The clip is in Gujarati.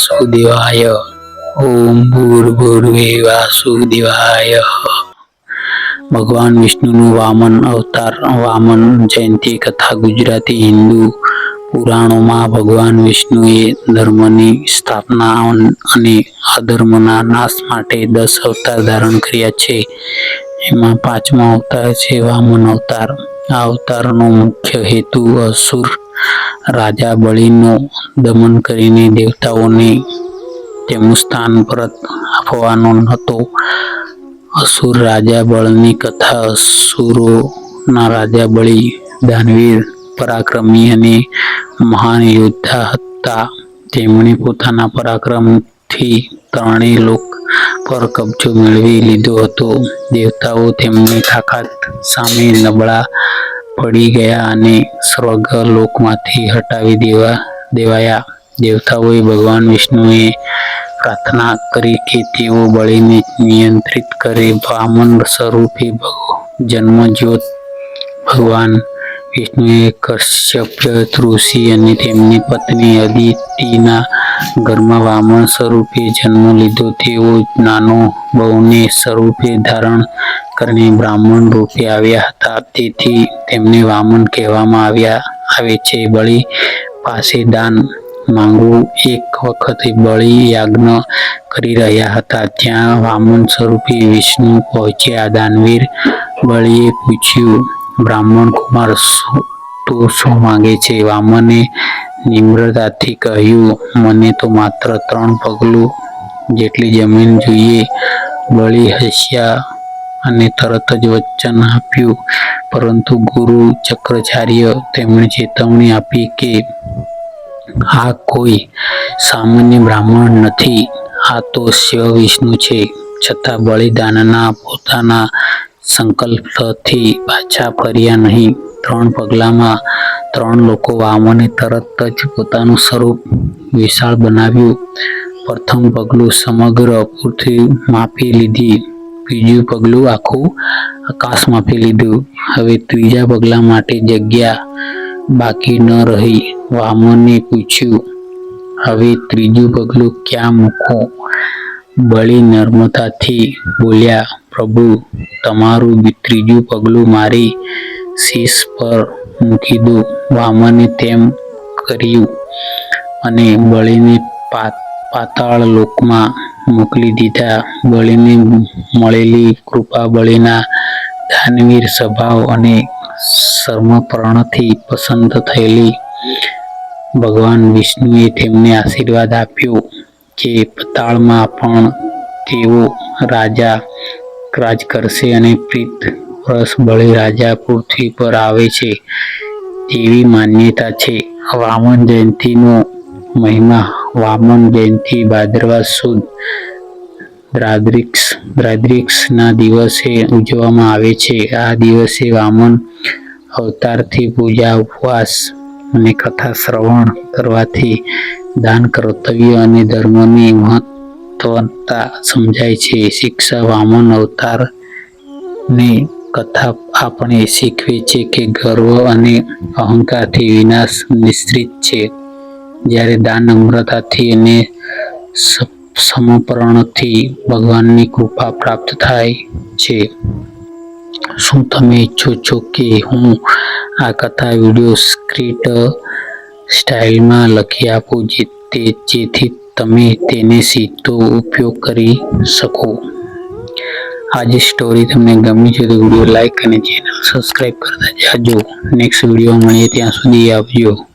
વાસુદેવાય ઓમ ભૂર્ભુર્વે વાસુદેવાય ભગવાન વિષ્ણુનું વામન અવતાર વામન જયંતી કથા ગુજરાતી હિન્દુ પુરાણોમાં ભગવાન વિષ્ણુએ ધર્મની સ્થાપના અને અધર્મના નાશ માટે દસ અવતાર ધારણ કર્યા છે એમાં પાંચમો અવતાર છે વામન અવતાર આ અવતારનો મુખ્ય હેતુ અસુર રાજા બળીનું દમન કરીને દેવતાઓને તેમનું સ્થાન પરત આપવાનું હતો. અસુર રાજા બળની કથા અસુરોના રાજા બળી દાનવીર પરાક્રમી અને મહાન યોદ્ધા હતા. તેમણે પોતાના પરાક્રમથી ત્રણેય લોક પર કબજો મેળવી લીધો હતો. દેવતાઓ તેમની તાકાત સામે નબળા પડી ગયા અને સ્વર્ગલોકમાંથી હટાવી દેવા, દેવાયા. દેવતાઓએ ભગવાન વિષ્ણુએ પ્રાર્થના કરી કે તેઓ બળીને નિયંત્રિત કરે. બ્રાહ્મણ સ્વરૂપે જન્મજ્યોત ભગવાન વિષ્ણુએ કશ્યપ, ઋષિ અને તેમની પત્ની અદિતિના ઘરમાં વામણ સ્વરૂપે જન્મ લીધો. તેઓ નાનો બહુને સ્વરૂપે ધારણ કરીને બ્રાહ્મણ રૂપે આવ્યા હતા. તેથી તેમને વામન કહેવામાં આવ્યા, આવે છે બળી પાસે દાન માંગવું. એક વખત બળી યાજ્ઞ કરી રહ્યા હતા. ત્યાં વામન સ્વરૂપે વિષ્ણુ પહોંચ્યા. દાનવીર બળીએ પૂછ્યું, બ્રાહ્મણ કુમાર તું શું માંગે છે? વામને નિમ્રતાથી કહ્યું, મને તો માત્ર ત્રણ પગલું જેટલી જમીન જોઈએ. બળી હસ્યા અને તરત જ વચન આપ્યું. પરંતુ ગુરુ ચક્રાચાર્ય તેમણે ચેતવણી આપી કે આ કોઈ સામાન્ય બ્રાહ્મણ નથી, આ તો શિવ વિષ્ણુ છે. છતાં બલિદાનના પોતાના સંકલ્પથી પાછા ફર્યા નહીં. ત્રણ પગલામાં ત્રણ લોકો વામને તરત જ પોતાનું સ્વરૂપ વિશાળ બનાવ્યું. પ્રથમ પગલું સમગ્ર પૃથ્વી માપી લીધી. બીજું પગલું આખું આકાશ માપી લીધું હવે ત્રીજા પગલા માટે જગ્યા બાકી ન રહી. વામને પૂછ્યું, હવે ત્રીજું પગલું ક્યાં મૂકું બળી નર્મદાથી બોલ્યા, પ્રભુ, તમારું ત્રીજું પગલું મારી શીશ પર મૂકી દો. વામને તેમ કર્યું અને બળીને પાતાળ લોકમાં મોકલી દીધા. બળીની મળેલી કૃપા બળીના દાનવીર સ્વભાવ અને શર્મપ્રણથી પસંદ થયેલી. ભગવાન વિષ્ણુએ તેમને આશીર્વાદ આપ્યો કે પતાળમાં પણ તેઓ રાજા રાજ કરશે અને પ્રીત વર્ષ બળે રાજા પૃથ્વી પર આવે છે તેવી માન્યતા છે. વામન જયંતીનો મહિમા વામન જયંતી ભાદરવા સુદ દ્રાદ્રિક્ષ, દ્રાદ્રિક્ષના દિવસે ઉજવવામાં આવે છે. આ દિવસે વામન અવતારથી પૂજા, ઉપવાસ અને કથા શ્રવણ કરવાથી દાન, કર્તવ્ય અને ધર્મની મહત્વતા સમજાય છે. શિક્ષા વામન અવતારની કથા આપણે શીખવે છે કે ગર્વ અને અહંકારથી વિનાશ નિશ્ચિત છે. જ્યારે દાન નમ્રતાથી અને સમર્પણથી ભગવાનની કૃપા પ્રાપ્ત થાય છે. શું તમે ઈચ્છો છો કે હું આ કથા વીડિયો સ્ક્રિપ્ટ સ્ટાઇલમાં લખી આપું જે તે, જેથી તમે તેને સીધો ઉપયોગ કરી શકો? આજે સ્ટોરી તમને ગમી છે તો વીડિયો લાઈક અને ચેનલ સબસ્ક્રાઈબ કરતા જાજો. નેક્સ્ટ વીડિયો મળીએ ત્યાં સુધી આવજો.